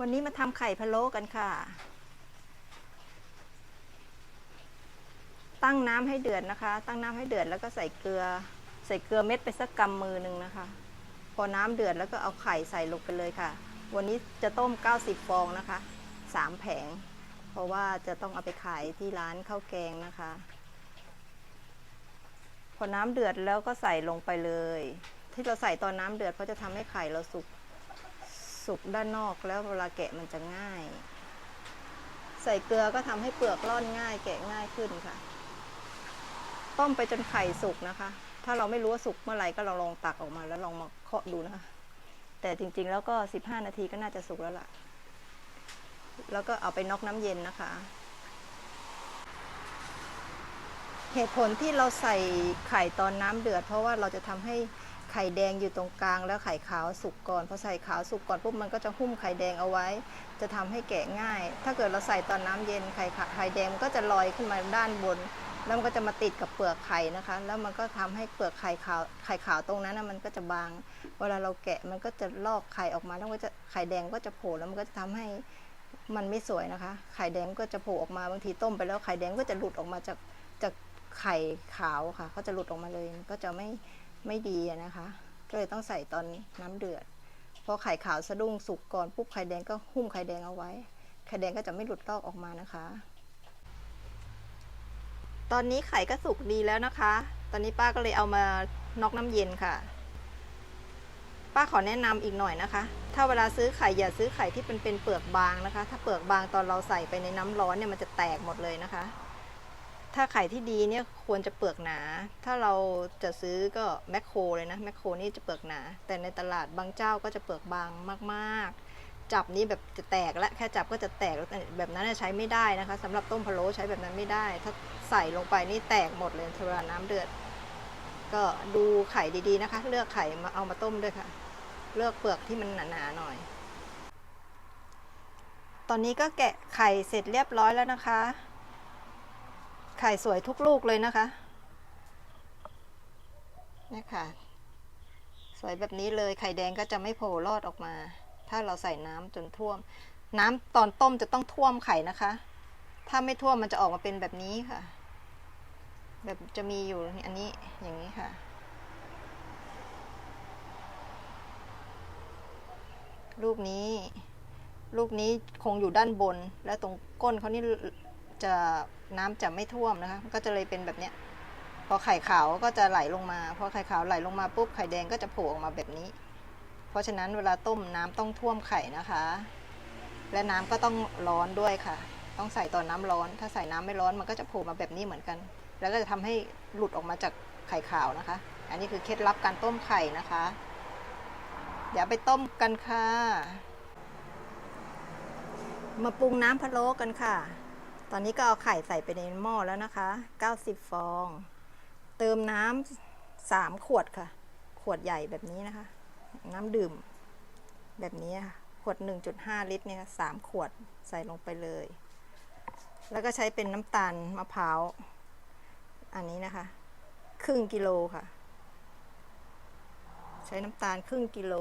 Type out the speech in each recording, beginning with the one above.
วันนี้มาทำไข่พะโล้กันค่ะ ตั้งน้ำให้เดือดนะคะ ตั้งน้ำให้เดือดแล้วก็ใส่เกลือ ใส่เกลือเม็ดไปสักกำมือหนึ่งนะคะ พอน้ำเดือดแล้วก็เอาไข่ใส่ลงไปเลยค่ะ วันนี้จะต้ม 90 ฟองนะคะสามแผง เพราะว่าจะต้องเอาไปขายที่ร้านข้าวแกงนะคะ พอน้ำเดือดแล้วก็ใส่ลงไปเลย ที่เราใส่ตอนน้ำเดือดเพราะจะทำให้ไข่เราสุก สุกด้านนอกแล้วเวลาแกะมันจะง่าย ใส่เกลือก็ทำให้เปลือกร่อนง่ายแกะง่ายขึ้นค่ะ ต้มไปจนไข่สุกนะคะ ถ้าเราไม่รู้ว่าสุกเมื่อไหร่ก็เราลองตักออกมาแล้วลองมาเคาะดูนะคะ แต่จริงๆแล้วก็ 15 นาทีก็น่าจะสุกแล้วล่ะ แล้วก็เอาไปน็อกน้ำเย็นนะคะเหตุผลที่เราใส่ไข่ตอนน้ำเดือด เพราะว่าเราจะทำให้ ไข่แดงอยู่ตรงกลางแล้วไข่ขาวสุกก่อนพอใส่ขาวสุกก่อนปุ๊บมันก็จะหุ้มไข่แดงเอาไว้ จะทำให้แกะง่าย ถ้าเกิดเราใส่ตอนน้ำเย็นไข่ไข่แดงมันก็จะลอยขึ้นมาด้านบน แล้วมันก็จะมาติดกับเปลือกไข่นะคะ แล้วมันก็ทำให้เปลือกไข่ขาวไข่ขาวตรงนั้นนะมันก็จะบาง เวลาเราแกะมันก็จะลอกไข่ออกมาแล้วก็จะไข่แดงก็จะโผล่แล้วมันก็จะทำให้มันไม่สวยนะคะ ไข่แดงก็จะโผล่ออกมาบางทีต้มไปแล้วไข่แดงก็จะหลุดออกมาจากจากไข่ขาวค่ะ ก็จะหลุดออกมาเลยก็จะไม่ ไม่ดีนะคะ ก็เลยต้องใส่ตอนน้ำเดือด พอไข่ขาวสะดุ้งสุกก่อนปุ๊บไข่แดงก็หุ้มไข่แดงเอาไว้ ไข่แดงก็จะไม่หลุดลอกออกมานะคะ ตอนนี้ไข่ก็สุกดีแล้วนะคะ ตอนนี้ป้าก็เลยเอามานอกน้ำเย็นค่ะ ป้าขอแนะนำอีกหน่อยนะคะ ถ้าเวลาซื้อไข่อย่าซื้อไข่ที่เป็นเป็นเปลือกบางนะคะ ถ้าเปลือกบางตอนเราใส่ไปในน้ำร้อนเนี่ยมันจะแตกหมดเลยนะคะ ถ้าไข่ที่ดีเนี่ยควรจะเปลือกหนา ถ้าเราจะซื้อก็แมคโครเลยนะแมคโครนี่จะเปลือกหนา แต่ในตลาดบางเจ้าก็จะเปลือกบางมากๆ จับนี้แบบจะแตกและแค่จับก็จะแตกแล้วแบบนั้นใช้ไม่ได้นะคะสำหรับต้มพะโล้ใช้แบบนั้นไม่ได้ ถ้าใส่ลงไปนี่แตกหมดเลยเวลาน้ำเดือด ก็ดูไข่ดีๆนะคะ เลือกไข่มาเอามาต้มด้วยค่ะ เลือกเปลือกที่มันหนาๆหน่อย ตอนนี้ก็แกะไข่เสร็จเรียบร้อยแล้วนะคะ ไข่สวยทุกลูกเลยนะคะนี่ค่ะ สวยแบบนี้เลยไข่แดงก็จะไม่โผล่รอดออกมา ถ้าเราใส่น้ำจนท่วม น้ำตอนต้มจะต้องท่วมไข่นะคะ ถ้าไม่ท่วมมันจะออกมาเป็นแบบนี้ค่ะ แบบจะมีอยู่อันนี้อย่างนี้ค่ะ ลูกนี้ ลูกนี้คงอยู่ด้านบน แล้วตรงก้นเขานี่ จะน้ำจะไม่ท่วมนะคะ ก็จะเลยเป็นแบบเนี้ย พอไข่ขาวก็จะไหลลงมา พอไข่ขาวไหลลงมาปุ๊บไข่แดงก็จะโผล่ออกมาแบบนี้ เพราะฉะนั้นเวลาต้มน้ำต้องท่วมไข่นะคะ และน้ำก็ต้องร้อนด้วยค่ะ ต้องใส่ตอนน้ำร้อน ถ้าใส่น้ำไม่ร้อนมันก็จะโผล่มาแบบนี้เหมือนกัน แล้วก็จะทำให้หลุดออกมาจากไข่ขาวนะคะ อันนี้คือเคล็ดลับการต้มไข่นะคะ เดี๋ยวไปต้มกันค่ะ มาปรุงน้ำพะโล้กันค่ะ ตอนนี้ก็เอาไข่ใส่ไปในหม้อแล้วนะคะ 90 ฟอง เติมน้ำสามขวดค่ะ ขวดใหญ่แบบนี้นะคะ น้ำดื่ม แบบนี้ค่ะ ขวด 1.5 ลิตรเนี่ยสามขวดใส่ลงไปเลย แล้วก็ใช้เป็นน้ำตาลมะพร้าว อันนี้นะคะ ครึ่งกิโลค่ะ ใช้น้ำตาลครึ่งกิโล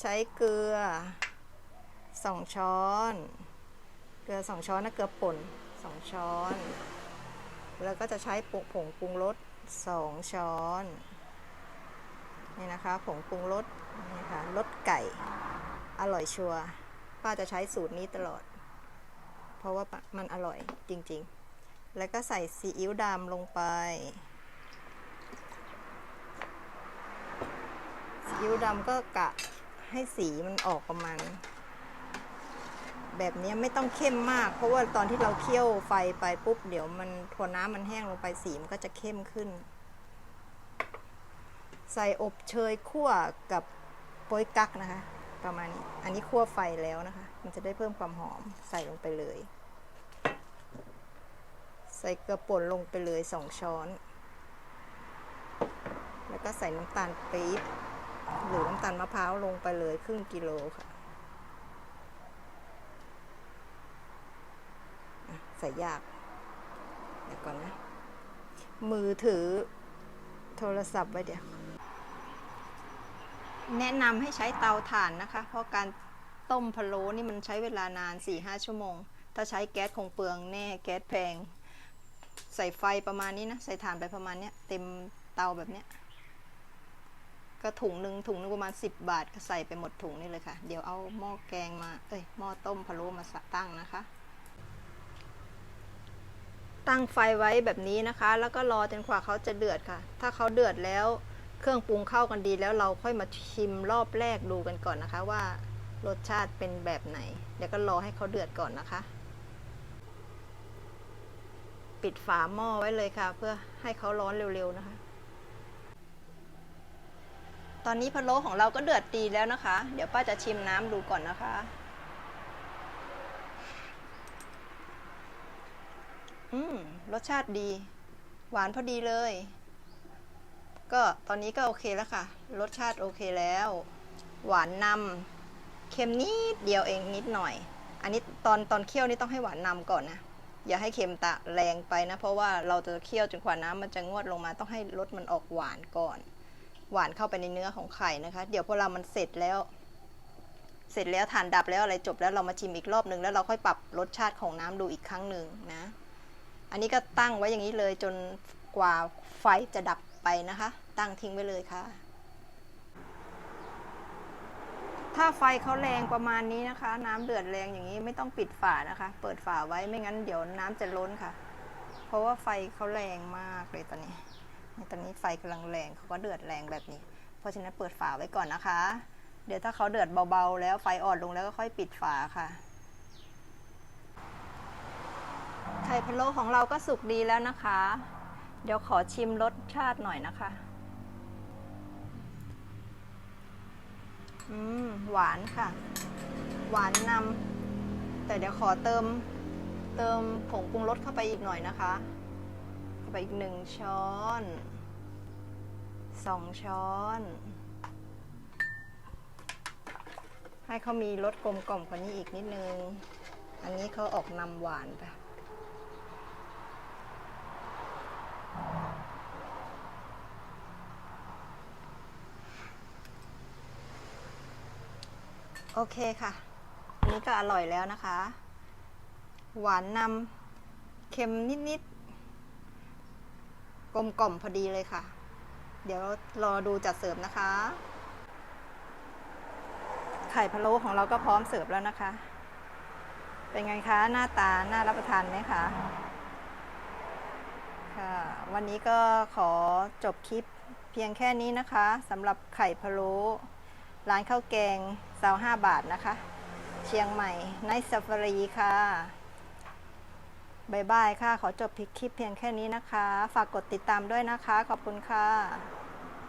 ใช้เกลือสองช้อน เกลือสองช้อนนะเกลือป่นสองช้อน แล้วก็จะใช้ปผงปรุงรสสองช้อน นี่นะคะ ผงปรุงรสนี่ค่ะรสไก่ อร่อยชัวร์ป้าจะใช้สูตรนี้ตลอด เพราะว่ามันอร่อยจริงๆ แล้วก็ใส่ซีอิ๊วดำลงไปซีอิ๊วดำก็กะให้สีมันออกประมาณ แบบนี้ไม่ต้องเข้มมาก เพราะว่าตอนที่เราเคี่ยวไฟไปปุ๊บ เดี๋ยวมันพอน้ำมันแห้งลงไปสีมันก็จะเข้มขึ้น ใส่อบเชยคั่วกับโป๊ยกั๊กนะคะ ประมาณนี้ อันนี้คั่วไฟแล้วนะคะ มันจะได้เพิ่มความหอมใส่ลงไปเลย ใส่เกลือป่นลงไปเลยสองช้อน แล้วก็ใส่น้ำตาลปี๊บหรือน้ำตาลมะพร้าวลงไปเลยครึ่งกิโลค่ะอะ ใส่ยากเดี๋ยวก่อนนะ มือถือโทรศัพท์ไว้เดี๋ยว แนะนำให้ใช้เตาถ่านนะคะ เพราะการต้มพะโล้นี่มันใช้เวลานาน4ี่ห้าชั่วโมง ถ้าใช้แก๊สคงเปลืองแน่แก๊สแพง ใส่ไฟประมาณนี้นะ ใส่ถ่านไปประมาณเนี้ย เต็มเตาแบบเนี้ยก็ถุงหนึ่งถุงนึงประมาณ 10 บาทก็ใส่ไปหมดถุงนี่เลยค่ะ เดี๋ยวเอาหม้อแกงมา เอ้ยหม้อต้มพะโล้มาตั้งนะคะ ตั้งไฟไว้แบบนี้นะคะ แล้วก็รอจนกว่าเขาจะเดือดค่ะ ถ้าเขาเดือดแล้วเครื่องปรุงเข้ากันดีแล้วเราค่อยมาชิมรอบแรกดูกันก่อนนะคะว่ารสชาติเป็นแบบไหน เดี๋ยวก็รอให้เขาเดือดก่อนนะคะ ปิดฝาหม้อไว้เลยค่ะ เพื่อให้เขาร้อนเร็วๆนะคะ ตอนนี้พะโล้ของเราก็เดือดดีแล้วนะคะ เดี๋ยวป้าจะชิมน้ำดูก่อนนะคะ อืมรสชาติดี หวานพอดีเลย ก็ตอนนี้ก็โอเคแล้วค่ะ รสชาติโอเคแล้ว หวานนำเค็มนิดเดียวเองนิดหน่อย อันนี้ตอนตอนเคี่ยวนี่ต้องให้หวานนำก่อนนะอย่าให้เค็มตะแรงไปนะ เพราะว่าเราจะเคี่ยวจนกว่าน้ำมันจะงวดลงมาต้องให้รสมันออกหวานก่อน หวานเข้าไปในเนื้อของไข่นะคะ เดี๋ยวพอเรามันเสร็จแล้ว เสร็จแล้วทานดับแล้วอะไรจบแล้วเรามาชิมอีกรอบนึงแล้วเราค่อยปรับรสชาติของน้ำดูอีกครั้งหนึ่งนะ อันนี้ก็ตั้งไว้อย่างนี้เลยจนกว่าไฟจะดับไปนะคะ ตั้งทิ้งไว้เลยค่ะ ถ้าไฟเขาแรงประมาณนี้นะคะ น้ำเดือดแรงอย่างนี้ไม่ต้องปิดฝานะคะ เปิดฝาไว้ไม่งั้นเดี๋ยวน้ำจะล้นค่ะ เพราะว่าไฟเขาแรงมากเลยตอนนี้ตอนนี้ไฟกำลังแรงเขาก็เดือดแรงแบบนี้ เพราะฉะนั้นเปิดฝาไว้ก่อนนะคะ เดี๋ยวถ้าเขาเดือดเบาๆ แล้วไฟอ่อนลงแล้วก็ค่อยปิดฝาค่ะ ไข่พะโล้ของเราก็สุกดีแล้วนะคะ เดี๋ยวขอชิมรสชาติหน่อยนะคะ อืม หวานค่ะ หวานนำแต่เดี๋ยวขอเติม เติมผงปรุงรสเข้าไปอีกหน่อยนะคะ เข้าไปอีกหนึ่งช้อนสองช้อน ให้เขามีรสกลมกล่อมกว่านี้อีกนิดนึง อันนี้เขาออกนำหวานไป โอเคค่ะ อันนี้ก็อร่อยแล้วนะคะ หวานนำเค็มนิดๆ กลมกล่อมพอดีเลยค่ะ เดี๋ยวรอดูจัดเสิร์ฟนะคะ ไข่พะโล้ของเราก็พร้อมเสิร์ฟแล้วนะคะ เป็นไงคะ หน้าตา น่ารับประทานไหมคะ ค่ะ วันนี้ก็ขอจบคลิปเพียงแค่นี้นะคะสำหรับไข่พะโล้ ร้านข้าวแกงซาวห้าบาทนะคะ เชียงใหม่ไนท์ซ f ฟ r รีค่ะบายบายค่ะ ขอจบคลิปเพียงแค่นี้นะคะ ฝากกดติดตามด้วยนะคะ ขอบคุณค่ะ